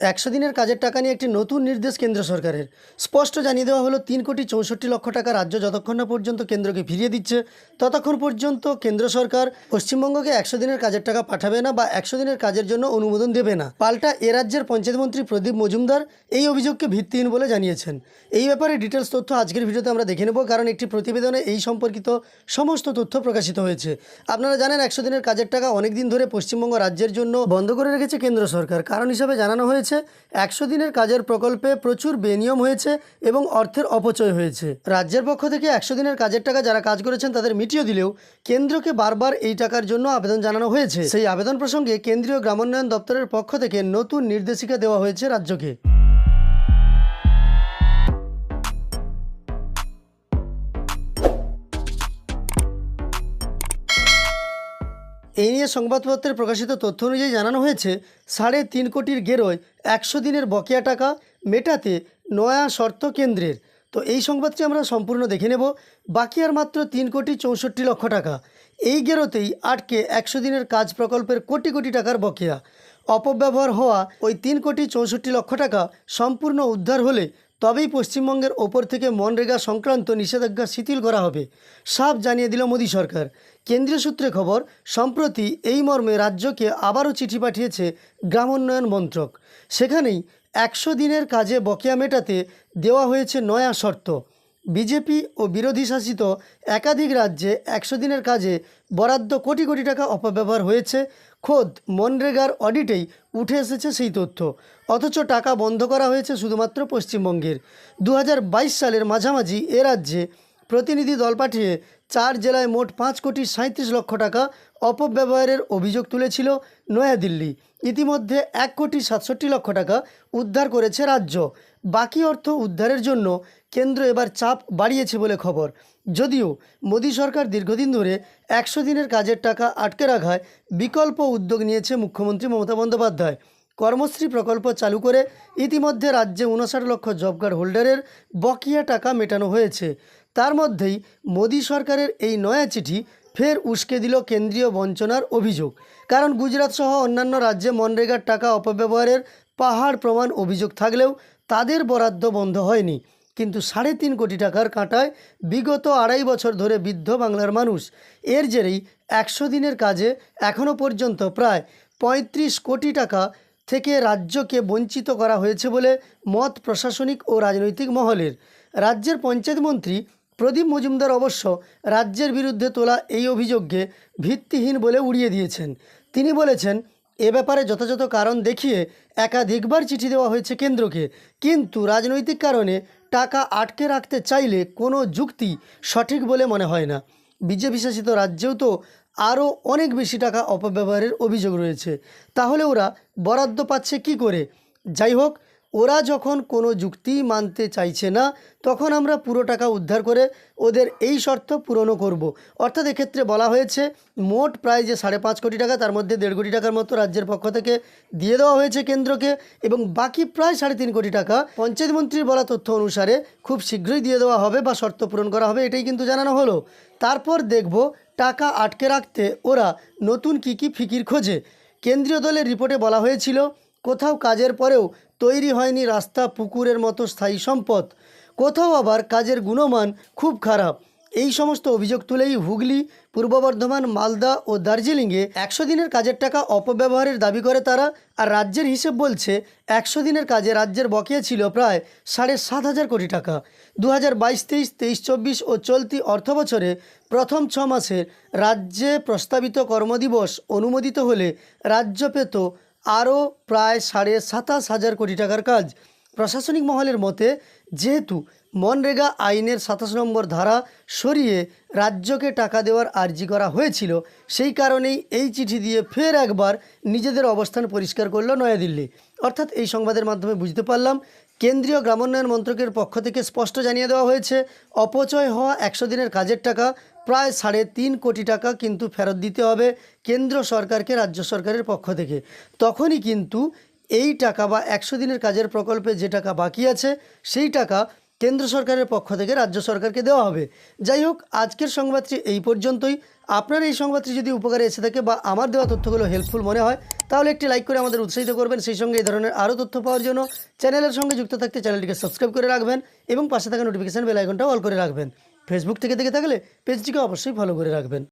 একশো দিনের কাজের টাকা নিয়ে একটি নতুন নির্দেশ কেন্দ্র সরকারের। স্পষ্ট জানিয়ে দেওয়া হলো, তিন কোটি চৌষট্টি লক্ষ টাকা রাজ্য যতক্ষণ না পর্যন্ত কেন্দ্রকে ফিরিয়ে দিচ্ছে, ততক্ষণ পর্যন্ত কেন্দ্র সরকার পশ্চিমবঙ্গকে একশো দিনের কাজের টাকা পাঠাবে না বা একশো দিনের কাজের জন্য অনুমোদন দেবে না। পাল্টা এ রাজ্যের পঞ্চায়েত মন্ত্রী প্রদীপ মজুমদার এই অভিযোগকে ভিত্তিহীন বলে জানিয়েছেন। এই ব্যাপারে ডিটেলস তথ্য আজকের ভিডিওতে আমরা দেখে নেব, কারণ একটি প্রতিবেদনে এই সম্পর্কিত সমস্ত তথ্য প্রকাশিত হয়েছে। আপনারা জানেন, একশো দিনের কাজের টাকা অনেক দিন ধরে পশ্চিমবঙ্গ রাজ্যের জন্য বন্ধ করে রেখেছে কেন্দ্র সরকার। কারণ হিসাবে জানানো হয়েছে একশো দিনের কাজের প্রকল্পে প্রচুর বেনিয়ম হয়েছে এবং অর্থের অপচয় হয়েছে। রাজ্যের পক্ষ থেকে একশো দিনের কাজের টাকা যারা কাজ করেছেন তাদের মিটিয়ে দিলেও কেন্দ্রকে বারবার এই টাকার জন্য আবেদন জানানো হয়েছে। সেই আবেদন প্রসঙ্গে কেন্দ্রীয় গ্রামোন্নয়ন দপ্তরের পক্ষ থেকে নতুন নির্দেশিকা দেওয়া হয়েছে রাজ্যকে। এই নিয়ে সংবাদপত্রে প্রকাশিত তথ্য অনুযায়ী জানানো হয়েছে, সাড়ে তিন কোটির গেরোয় একশো দিনের বকেয়া টাকা মেটাতে নয়া শর্ত কেন্দ্রের। তো এই সংবাদটি আমরা সম্পূর্ণ দেখে নেব। বাকি আর মাত্র তিন কোটি চৌষট্টি লক্ষ টাকা। এই গেরোতেই আটকে একশো দিনের কাজ প্রকল্পের কোটি কোটি টাকার বকেয়া। অপব্যবহার হওয়া ওই তিন কোটি চৌষট্টি লক্ষ টাকা সম্পূর্ণ উদ্ধার হলে তবেই পশ্চিমবঙ্গের ওপর থেকে মনরেগা সংক্রান্ত নিষেধাজ্ঞা শিথিল করা হবে, সাফ জানিয়ে দিল মোদী সরকার। কেন্দ্রীয় সূত্রে খবর, সম্প্রতি এই মর্মে রাজ্যকে আবারও চিঠি পাঠিয়েছে গ্রামোন্নয়ন মন্ত্রক। সেখানেই একশো দিনের কাজে বকেয়া মেটাতে দেওয়া হয়েছে নয়া শর্ত। বিজেপি ও বিরোধী শাসিত একাধিক রাজ্যে একশো দিনের কাজে বরাদ্দ কোটি কোটি টাকা অপব্যবহার হয়েছে। খোদ মনরেগার অডিটেই উঠে এসেছে সেই তথ্য। অথচ টাকা বন্ধ করা হয়েছে শুধুমাত্র পশ্চিমবঙ্গের। দু হাজার বাইশ সালের মাঝামাঝি এ রাজ্যে প্রতিনিধি দল পাঠিয়ে চার জেলায় মোট পাঁচ কোটি সাঁত্রিশ লক্ষ টাকা অপব্যবহারের অভিযোগ তুলেছিল নয়াদিল্লি। ইতিমধ্যে এক কোটি সাতষট্টি লক্ষ টাকা উদ্ধার করেছে রাজ্য। বাকি অর্থ উদ্ধারের জন্য কেন্দ্র এবার চাপ বাড়িয়েছে বলে খবর। যদিও মোদী সরকার দীর্ঘদিন ধরে একশো দিনের কাজের টাকা আটকে রাখায় বিকল্প উদ্যোগ নিয়েছে মুখ্যমন্ত্রী মমতা বন্দ্যোপাধ্যায়। কর্মশ্রী প্রকল্প চালু করে ইতিমধ্যে রাজ্যে উনষাট লক্ষ জব কার্ড হোল্ডারের বকেয়া টাকা মেটানো হয়েছে। তার মধ্যেই মোদী সরকারের এই নয়া চিঠি ফের উস্কে দিল কেন্দ্রীয় বঞ্চনার অভিযোগ। কারণ গুজরাট সহ অন্যান্য রাজ্যে মনরেগার টাকা অপব্যবহারের পাহাড় প্রমাণ অভিযোগ থাকলেও তাদের বরাদ্দ বন্ধ হয়নি। কিন্তু সাড়ে তিন কোটি টাকার কাঁটায় বিগত আড়াই বছর ধরে বৃদ্ধ বাংলার মানুষ। এর জেরেই একশো দিনের কাজে এখনও পর্যন্ত প্রায় পঁয়ত্রিশ কোটি টাকা থেকে রাজ্যকে বঞ্চিত করা হয়েছে বলে মত প্রশাসনিক ও রাজনৈতিক মহলের। রাজ্যের পঞ্চায়েত মন্ত্রী প্রদীপ মজুমদার অবশ্য রাজ্যের বিরুদ্ধে তোলা এই অভিযোগকে ভিত্তিহীন বলে উড়িয়ে দিয়েছেন। তিনি বলেছেন, এ ব্যাপারে যথাযথ কারণ দেখিয়ে একাধিকবার চিঠি দেওয়া হয়েছে কেন্দ্রকে। কিন্তু রাজনৈতিক কারণে টাকা আটকে রাখতে চাইলে কোনো যুক্তি সঠিক বলে মনে হয় না। বিজেপি শাসিত রাজ্যেও তো আরও অনেক বেশি টাকা অপব্যবহারের অভিযোগ রয়েছে। তাহলে ওরা বরাদ্দ পাচ্ছে কি করে? যাই হোক ওরা যখন কোনো যুক্তি মানতে চাইছে না, তখন আমরা পুরো টাকা উদ্ধার করে ওদের এই শর্ত পূরণও করব। অর্থাৎ এক্ষেত্রে বলা হয়েছে, মোট প্রায় যে সাড়ে পাঁচ কোটি টাকা, তার মধ্যে দেড় কোটি টাকার মতো রাজ্যের পক্ষ থেকে দিয়ে দেওয়া হয়েছে কেন্দ্রকে এবং বাকি প্রায় সাড়ে তিন কোটি টাকা পঞ্চায়েত মন্ত্রীর বলা তথ্য অনুসারে খুব শীঘ্রই দিয়ে দেওয়া হবে বা শর্ত পূরণ করা হবে, এটাই কিন্তু জানানো হলো তারপর দেখব টাকা আটকে রাখতে ওরা নতুন কী কী ফিকির খোঁজে কেন্দ্রীয় দলের রিপোর্টে বলা হয়েছিল, কোথাও কাজের পরেও তৈরি হয়নি রাস্তা, পুকুরের মতো স্থায়ী সম্পদ। কোথাও আবার কাজের গুণমান খুব খারাপ। এই সমস্ত অভিযোগ তুলেই হুগলি, পূর্ব বর্ধমান, মালদা ও দার্জিলিংয়ে একশো দিনের কাজের টাকা অপব্যবহারের দাবি করে তারা আর রাজ্যের হিসেব বলছে একশো দিনের কাজে রাজ্যের বকেয়া ছিল প্রায় সাড়ে সাত হাজার কোটি টাকা। দু হাজার বাইশ, তেইশ তেইশ, চব্বিশ ও চলতি অর্থ বছরে প্রথম ছ মাসের রাজ্যে প্রস্তাবিত কর্মদিবস অনুমোদিত হলে রাজ্য পেত আরও প্রায় সাড়ে সাতাশ হাজার কোটি টাকার কাজ। প্রশাসনিক মহলের মতে, যেহেতু মনরেগা আইনের সাতাশ নম্বর ধারা সরিয়ে রাজ্যকে টাকা দেওয়ার আর্জি করা হয়েছিল, সেই কারণেই এই চিঠি দিয়ে ফের একবার নিজেদের অবস্থান পরিষ্কার করল নয়াদিল্লি। অর্থাৎ এই সংবাদের মাধ্যমে বুঝতে পারলাম, কেন্দ্রীয় গ্রামোন্নয়ন মন্ত্রকের পক্ষ থেকে স্পষ্ট জানিয়ে দেওয়া হয়েছে, অপচয় হওয়া একশো দিনের কাজের টাকা, প্রায় সাড়ে তিন কোটি টাকা কিন্তু ফেরত দিতে হবে কেন্দ্র সরকারকে রাজ্য সরকারের পক্ষ থেকে। তখনই কিন্তু এই টাকা বা একশো দিনের কাজের প্রকল্পে যে টাকা বাকি আছে, সেই টাকা কেন্দ্র সরকারের পক্ষ থেকে রাজ্য সরকারকে দেওয়া হবে। যাই হোক, আজকের সংবাদটি এই পর্যন্তই। আপনার এই সংবাদটি যদি উপকারে এসে থাকে বা আমার দেওয়া তথ্যগুলো হেল্পফুল মনে হয়, তাহলে একটি লাইক করে আমাদের উৎসাহিত করবেন। সেই সঙ্গে এই ধরনের আরও তথ্য পাওয়ার জন্য চ্যানেলের সঙ্গে যুক্ত থাকতে চ্যানেলটিকে সাবস্ক্রাইব করে রাখবেন এবং পাশে থাকা নোটিফিকেশান বেল আইকনটা অল করে রাখবেন। ফেসবুক থেকে দেখে থাকলে পেজটিকে অবশ্যই ফলো করে রাখবেন।